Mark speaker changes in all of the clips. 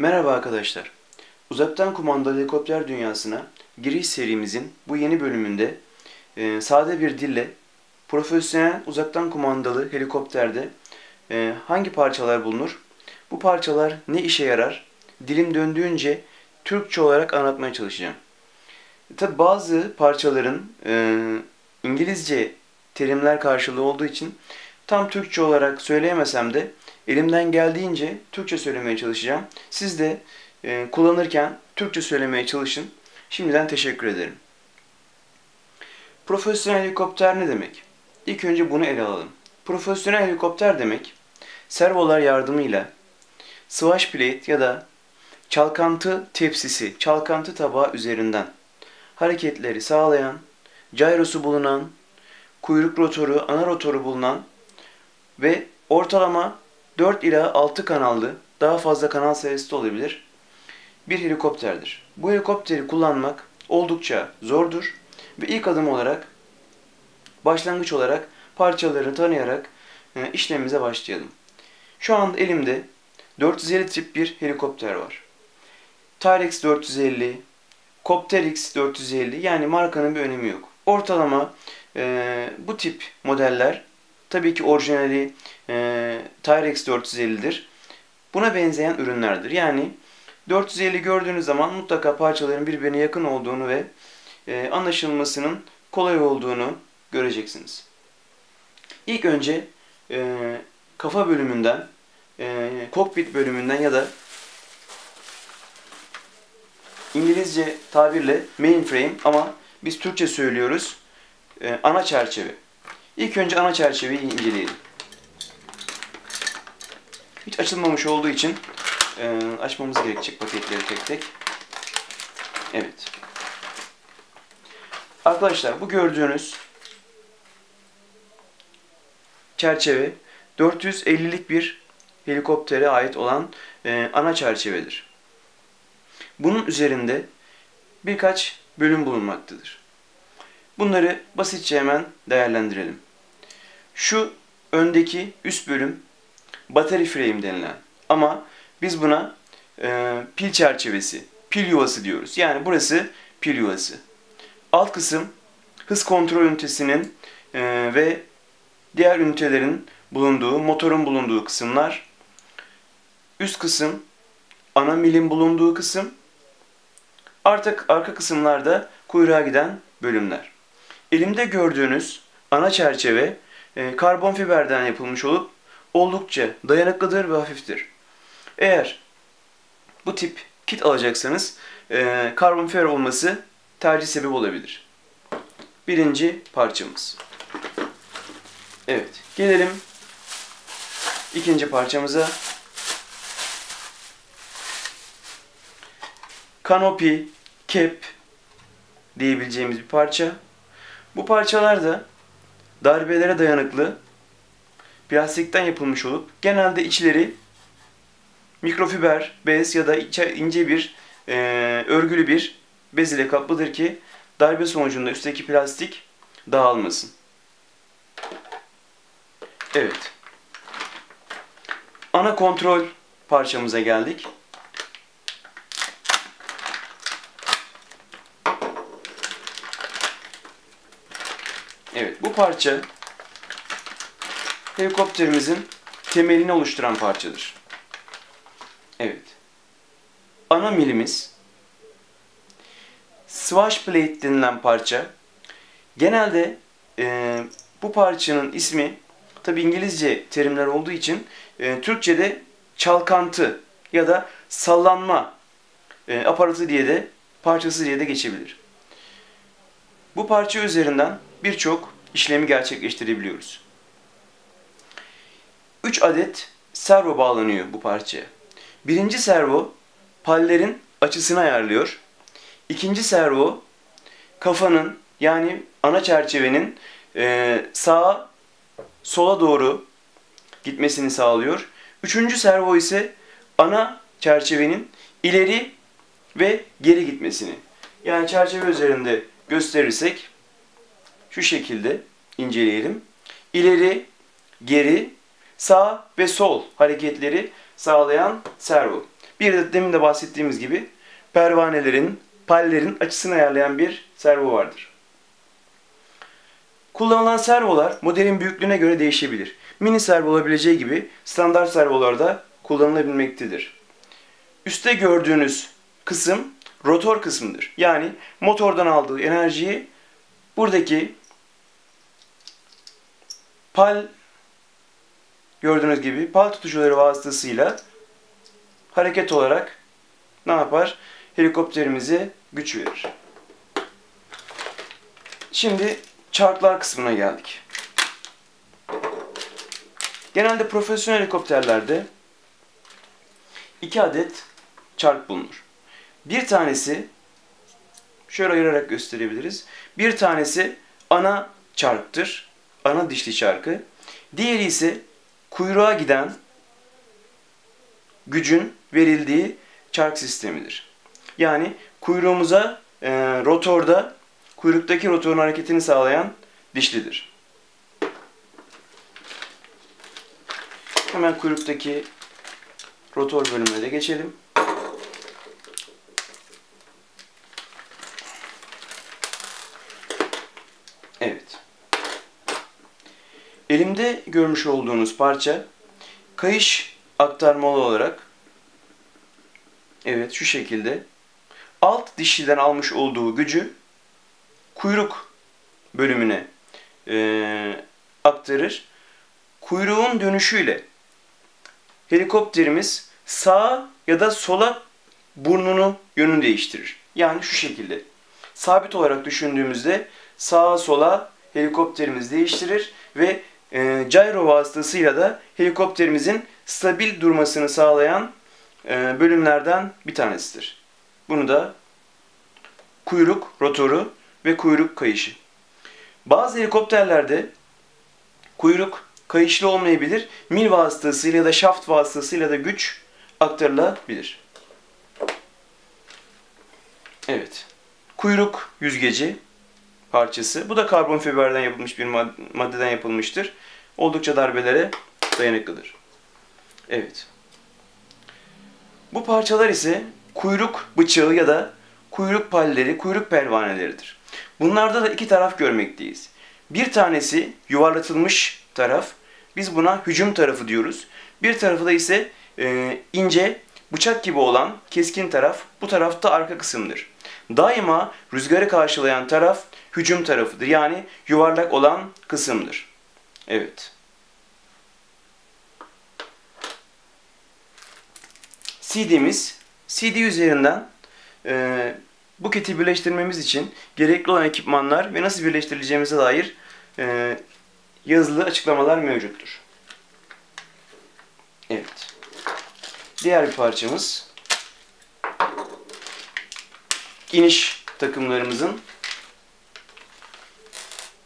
Speaker 1: Merhaba arkadaşlar. Uzaktan kumandalı helikopter dünyasına giriş serimizin bu yeni bölümünde e, sade bir dille profesyonel uzaktan kumandalı helikopterde e, hangi parçalar bulunur? Bu parçalar ne işe yarar? Dilim döndüğünce Türkçe olarak anlatmaya çalışacağım. Tabi bazı parçaların e, İngilizce terimler karşılığı olduğu için tam Türkçe olarak söyleyemesem de elimden geldiğince Türkçe söylemeye çalışacağım. Siz de e, kullanırken Türkçe söylemeye çalışın. Şimdiden teşekkür ederim. Profesyonel helikopter ne demek? İlk önce bunu ele alalım. Profesyonel helikopter demek, servolar yardımıyla swash plate ya da çalkantı tepsisi, çalkantı tabağı üzerinden hareketleri sağlayan, gyrosu bulunan, kuyruk rotoru, ana rotoru bulunan ve ortalama 4 ila 6 kanallı, daha fazla kanal sayısı da olabilir, bir helikopterdir. Bu helikopteri kullanmak oldukça zordur ve ilk adım olarak, başlangıç olarak parçalarını tanıyarak e, işlemimize başlayalım. Şu anda elimde 450 tip bir helikopter var. Tyrex 450, Copterix 450 yani markanın bir önemi yok. Ortalama e, bu tip modeller tabii ki orijinali e, Tyrex 450'dir. Buna benzeyen ürünlerdir. Yani 450 gördüğünüz zaman mutlaka parçaların birbirine yakın olduğunu ve e, anlaşılmasının kolay olduğunu göreceksiniz. İlk önce e, kafa bölümünden, e, kokpit bölümünden ya da İngilizce tabirle mainframe ama biz Türkçe söylüyoruz. E, ana çerçeve. İlk önce ana çerçeveyi inceleyelim. Hiç açılmamış olduğu için e, açmamız gerekecek paketleri tek tek. Evet. Arkadaşlar bu gördüğünüz çerçeve 450'lik bir helikoptere ait olan e, ana çerçevedir. Bunun üzerinde birkaç bölüm bulunmaktadır. Bunları basitçe hemen değerlendirelim. Şu öndeki üst bölüm battery frame denilen ama biz buna e, pil çerçevesi, pil yuvası diyoruz. Yani burası pil yuvası. Alt kısım hız kontrol ünitesinin e, ve diğer ünitelerin bulunduğu, motorun bulunduğu kısımlar. Üst kısım ana milin bulunduğu kısım. Artık arka kısımlarda kuyruğa giden bölümler. Elimde gördüğünüz ana çerçeve e, karbon fiberden yapılmış olup oldukça dayanıklıdır ve hafiftir. Eğer bu tip kit alacaksanız e, karbon fiber olması tercih sebebi olabilir. Birinci parçamız. Evet, gelelim ikinci parçamıza. Kanopi, cap diyebileceğimiz bir parça. Bu parçalar da darbelere dayanıklı plastikten yapılmış olup genelde içleri mikrofiber bez ya da ince bir e, örgülü bir bez ile kaplıdır ki darbe sonucunda üstteki plastik dağılmasın. Evet. Ana kontrol parçamıza geldik. Evet bu parça helikopterimizin temelini oluşturan parçadır. Evet. Ana milimiz swash plate denilen parça. Genelde e, bu parçanın ismi tabi İngilizce terimler olduğu için e, Türkçe'de çalkantı ya da sallanma e, aparatı diye de parçası diye de geçebilir. Bu parça üzerinden birçok işlemi gerçekleştirebiliyoruz. 3 adet servo bağlanıyor bu parçaya. Birinci servo pallerin açısını ayarlıyor. İkinci servo kafanın yani ana çerçevenin e, sağa sola doğru gitmesini sağlıyor. Üçüncü servo ise ana çerçevenin ileri ve geri gitmesini. Yani çerçeve üzerinde gösterirsek şu şekilde inceleyelim. İleri, geri, sağ ve sol hareketleri sağlayan servo. Bir de demin de bahsettiğimiz gibi pervanelerin, pallerin açısını ayarlayan bir servo vardır. Kullanılan servolar modelin büyüklüğüne göre değişebilir. Mini servo olabileceği gibi standart servolarda kullanılabilmektedir. Üste gördüğünüz kısım rotor kısmıdır. Yani motordan aldığı enerjiyi buradaki pal gördüğünüz gibi pal tutucuları vasıtasıyla hareket olarak ne yapar? Helikopterimize güç verir. Şimdi çarklar kısmına geldik. Genelde profesyonel helikopterlerde iki adet çark bulunur. Bir tanesi şöyle ayırarak gösterebiliriz. Bir tanesi ana çarktır. Ana dişli çarkı. Diğeri ise kuyruğa giden gücün verildiği çark sistemidir. Yani kuyruğumuza e, rotorda kuyruktaki rotorun hareketini sağlayan dişlidir. Hemen kuyruktaki rotor bölümüne de geçelim. Evet. Elimde görmüş olduğunuz parça kayış aktarmalı olarak evet şu şekilde alt dişliden almış olduğu gücü kuyruk bölümüne e, aktarır. Kuyruğun dönüşüyle helikopterimiz sağa ya da sola burnunu yönünü değiştirir. Yani şu şekilde. Sabit olarak düşündüğümüzde sağa sola helikopterimiz değiştirir ve e, gyro vasıtasıyla da helikopterimizin stabil durmasını sağlayan e, bölümlerden bir tanesidir. Bunu da kuyruk rotoru ve kuyruk kayışı. Bazı helikopterlerde kuyruk kayışlı olmayabilir. Mil vasıtasıyla ya da şaft vasıtasıyla da güç aktarılabilir. Evet. Kuyruk yüzgeci parçası. Bu da karbon fiberden yapılmış bir maddeden yapılmıştır. Oldukça darbelere dayanıklıdır. Evet. Bu parçalar ise kuyruk bıçağı ya da kuyruk palleri, kuyruk pervaneleridir. Bunlarda da iki taraf görmekteyiz. Bir tanesi yuvarlatılmış taraf. Biz buna hücum tarafı diyoruz. Bir tarafı da ise e, ince, bıçak gibi olan keskin taraf. Bu tarafta arka kısımdır. Daima rüzgarı karşılayan taraf hücum tarafıdır. Yani yuvarlak olan kısımdır. Evet. CD'miz CD üzerinden e, bu kiti birleştirmemiz için gerekli olan ekipmanlar ve nasıl birleştirileceğimize dair e, yazılı açıklamalar mevcuttur. Evet. Diğer bir parçamız iniş takımlarımızın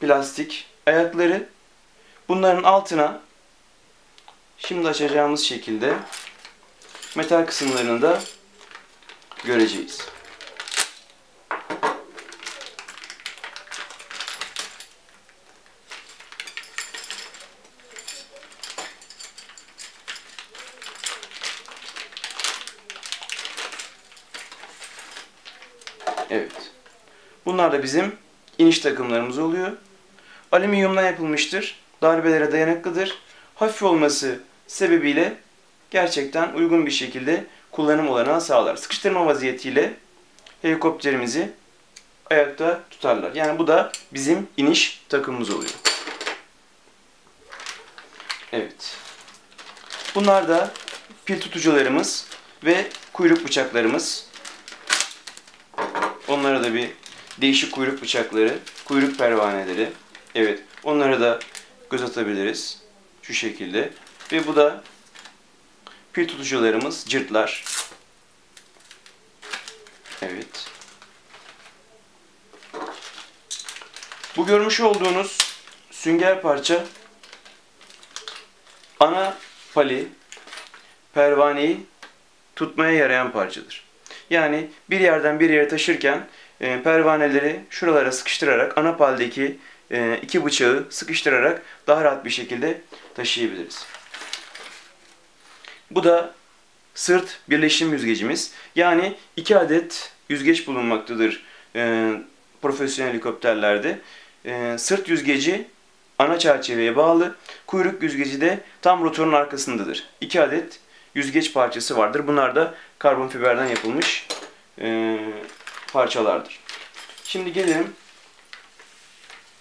Speaker 1: plastik ayakları. Bunların altına şimdi açacağımız şekilde metal kısımlarını da göreceğiz. Evet. Bunlar da bizim iniş takımlarımız oluyor. Alüminyumdan yapılmıştır. Darbelere dayanıklıdır. Hafif olması sebebiyle gerçekten uygun bir şekilde kullanım olanağı sağlar. Sıkıştırma vaziyetiyle helikopterimizi ayakta tutarlar. Yani bu da bizim iniş takımımız oluyor. Evet. Bunlar da pil tutucularımız ve kuyruk bıçaklarımız. Onlara da bir değişik kuyruk bıçakları, kuyruk pervaneleri. Evet, onlara da göz atabiliriz. Şu şekilde. Ve bu da pil tutucularımız, cırtlar. Evet. Bu görmüş olduğunuz sünger parça ana pali, pervaneyi tutmaya yarayan parçadır. Yani bir yerden bir yere taşırken e, pervaneleri şuralara sıkıştırarak ana paldeki iki bıçağı sıkıştırarak daha rahat bir şekilde taşıyabiliriz. Bu da sırt birleşim yüzgecimiz. Yani iki adet yüzgeç bulunmaktadır e, profesyonel helikopterlerde. E, sırt yüzgeci ana çerçeveye bağlı, kuyruk yüzgeci de tam rotorun arkasındadır. İki adet yüzgeç parçası vardır. Bunlar da karbon fiberden yapılmış e, parçalardır. Şimdi gelelim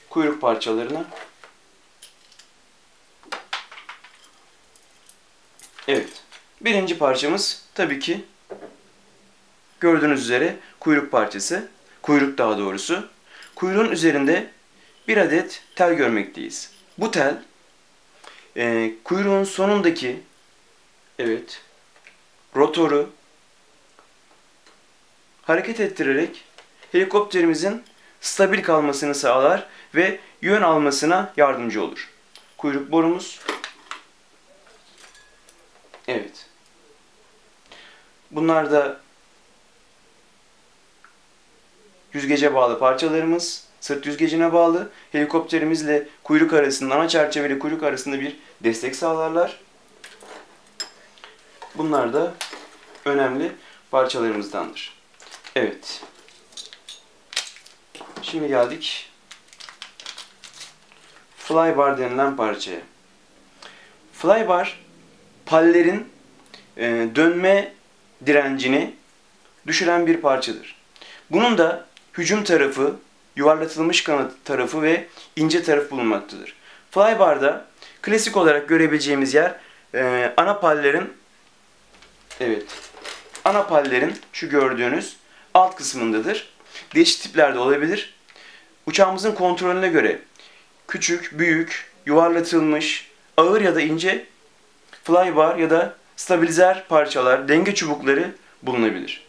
Speaker 1: kuyruk parçalarına. Evet. Birinci parçamız tabii ki gördüğünüz üzere kuyruk parçası. Kuyruk daha doğrusu. Kuyruğun üzerinde bir adet tel görmekteyiz. Bu tel e, kuyruğun sonundaki evet rotoru hareket ettirerek helikopterimizin stabil kalmasını sağlar ve yön almasına yardımcı olur. Kuyruk borumuz Evet. Bunlar da yüzgece bağlı parçalarımız. Sırt yüzgecine bağlı. Helikopterimizle kuyruk arasında, ana çerçeveli kuyruk arasında bir destek sağlarlar. Bunlar da önemli parçalarımızdandır. Evet. Şimdi geldik flybar denilen parçaya. Flybar pallerin e, dönme direncini düşüren bir parçadır. Bunun da hücum tarafı, yuvarlatılmış kanat tarafı ve ince tarafı bulunmaktadır. Flybar'da klasik olarak görebileceğimiz yer e, ana pallerin evet ana pallerin şu gördüğünüz alt kısmındadır. Değişik tiplerde olabilir. Uçağımızın kontrolüne göre küçük, büyük, yuvarlatılmış, ağır ya da ince flybar ya da stabilizer parçalar, denge çubukları bulunabilir.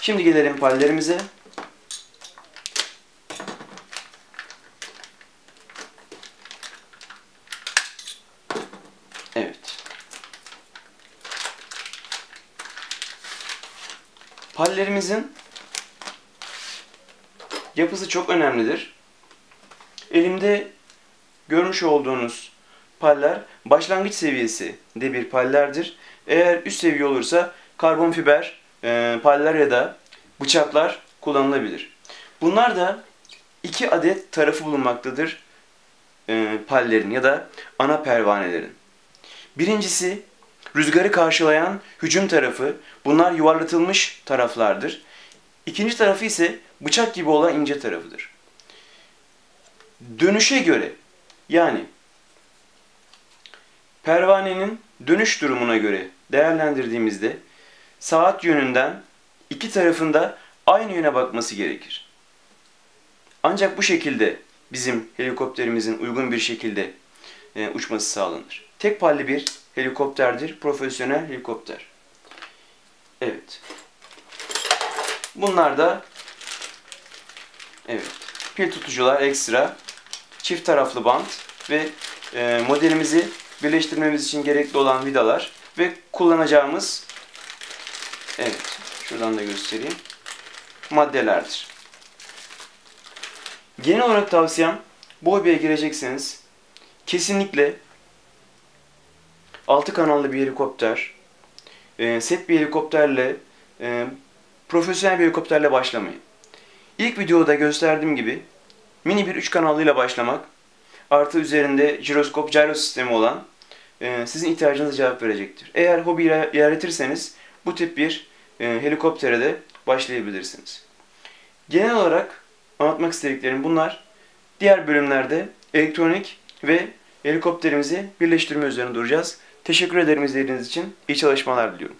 Speaker 1: Şimdi gelelim pallerimize. Evet. Pallerimizin yapısı çok önemlidir. Elimde görmüş olduğunuz paller başlangıç seviyesi de bir pallerdir. Eğer üst seviye olursa karbon fiber e, paller ya da bıçaklar kullanılabilir. Bunlar da iki adet tarafı bulunmaktadır e, pallerin ya da ana pervanelerin. Birincisi rüzgarı karşılayan hücum tarafı. Bunlar yuvarlatılmış taraflardır. İkinci tarafı ise bıçak gibi olan ince tarafıdır. Dönüşe göre yani pervanenin dönüş durumuna göre değerlendirdiğimizde saat yönünden iki tarafında aynı yöne bakması gerekir. Ancak bu şekilde bizim helikopterimizin uygun bir şekilde e, uçması sağlanır. Tek palli bir helikopterdir, profesyonel helikopter. Evet. Bunlar da evet pil tutucular ekstra, çift taraflı bant ve e, modelimizi birleştirmemiz için gerekli olan vidalar ve kullanacağımız evet şuradan da göstereyim maddelerdir. Genel olarak tavsiyem bu hobiye girecekseniz kesinlikle 6 kanallı bir helikopter, e, set bir helikopterle, e, profesyonel bir helikopterle başlamayın. İlk videoda gösterdiğim gibi mini bir 3 kanallıyla başlamak artı üzerinde jiroskop, gyro sistemi olan e, sizin ihtiyacınıza cevap verecektir. Eğer hobi ilerletirseniz bu tip bir e, helikoptere de başlayabilirsiniz. Genel olarak anlatmak istediklerim bunlar. Diğer bölümlerde elektronik ve helikopterimizi birleştirme üzerine duracağız. Teşekkür ederim izlediğiniz için. İyi çalışmalar diliyorum.